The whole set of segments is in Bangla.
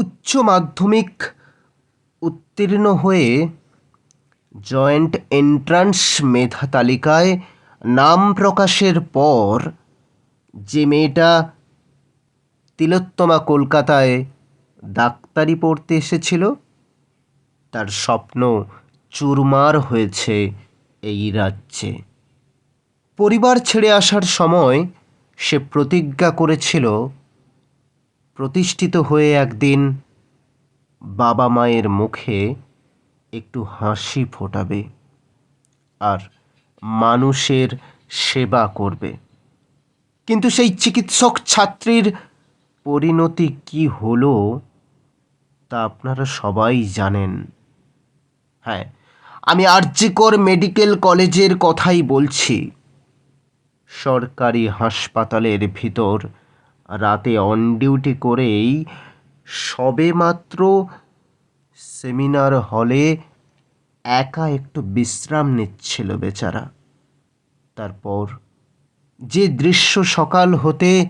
উচ্চ মাধ্যমিক উত্তীর্ণ হয়ে জয়েন্ট এন্ট্রান্স মেধা তালিকায় নাম প্রকাশের পর যে মেয়েটা তিলোত্তমা কলকাতায় ডাক্তারি পড়তে এসেছিল, তার স্বপ্ন চুরমার হয়েছে এই রাজ্যে। পরিবার ছেড়ে আসার সময় সে প্রতিজ্ঞা করেছিল প্রতিষ্ঠিত হয়ে একদিন বাবা মায়ের মুখে একটু হাসি ফোটাবে আর মানুষের সেবা করবে। কিন্তু সেই চিকিৎসক ছাত্রীর পরিণতি কি হলো তা আপনারা সবাই জানেন। হ্যাঁ আমি আরজিকর মেডিকেল কলেজের কথাই বলছি। সরকারি হাসপাতালের ভিতর রাতে অন ডিউটি করেই সবেমাত্র সেমিনার হলে একা একটু বিশ্রাম নিচ্ছিল বেচারা। তারপর যে দৃশ্য সকাল হতে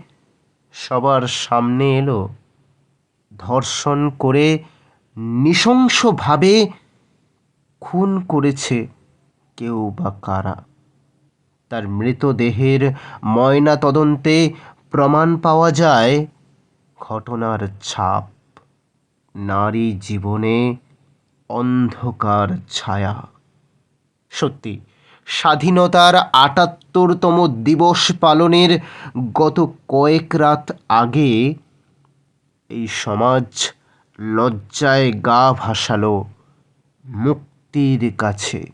সবার সামনে এলো, ধর্ষণ করে নৃশংসভাবে খুন করেছে কেউ বা কারা? তার মৃতদেহের ময়না তদন্তে প্রমাণ পাওয়া যায় ঘটনার ছাপ। নারী জীবনে অন্ধকার ছায়া। সত্যি, স্বাধীনতার আটাত্তরতম দিবস পালনের গত কয়েক রাত আগে এই সমাজ লজ্জায় গা ভাসালো মুক্তির কাছে।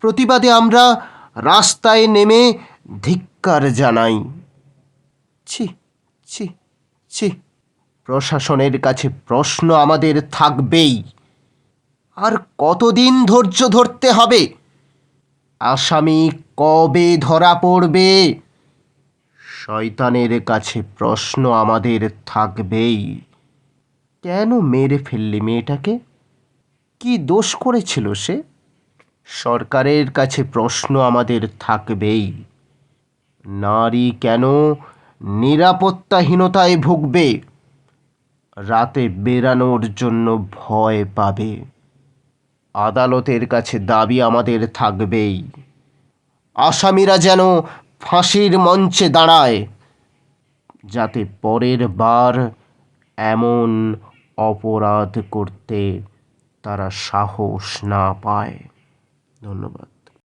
প্রতিবাদে আমরা রাস্তায় নেমে ধিক্কার জানাই। ছি ছি ছি। প্রশাসনের কাছে প্রশ্ন আমাদের থাকবেই। আর কতদিন ধৈর্য ধরতে হবে? আসামি কবে ধরা পড়বে? শয়তানের কাছে প্রশ্ন আমাদের থাকবেই। কেন মেরে ফেললি মেয়েটাকে? কি দোষ করেছিল সে? সরকারের কাছে প্রশ্ন আমাদের থাকবেই। নারী কেন নিরাপত্তাহীনতায় ভুগবে। রাতে বেরানোর জন্য ভয় পাবে। আদালতের কাছে দাবি আমাদের থাকবেই। আসামিরা যেন ফাঁসির মঞ্চে দাঁড়ায়, যাতে পরের বার এমন অপরাধ করতে তারা সাহস না পায়। ধন্যবাদ।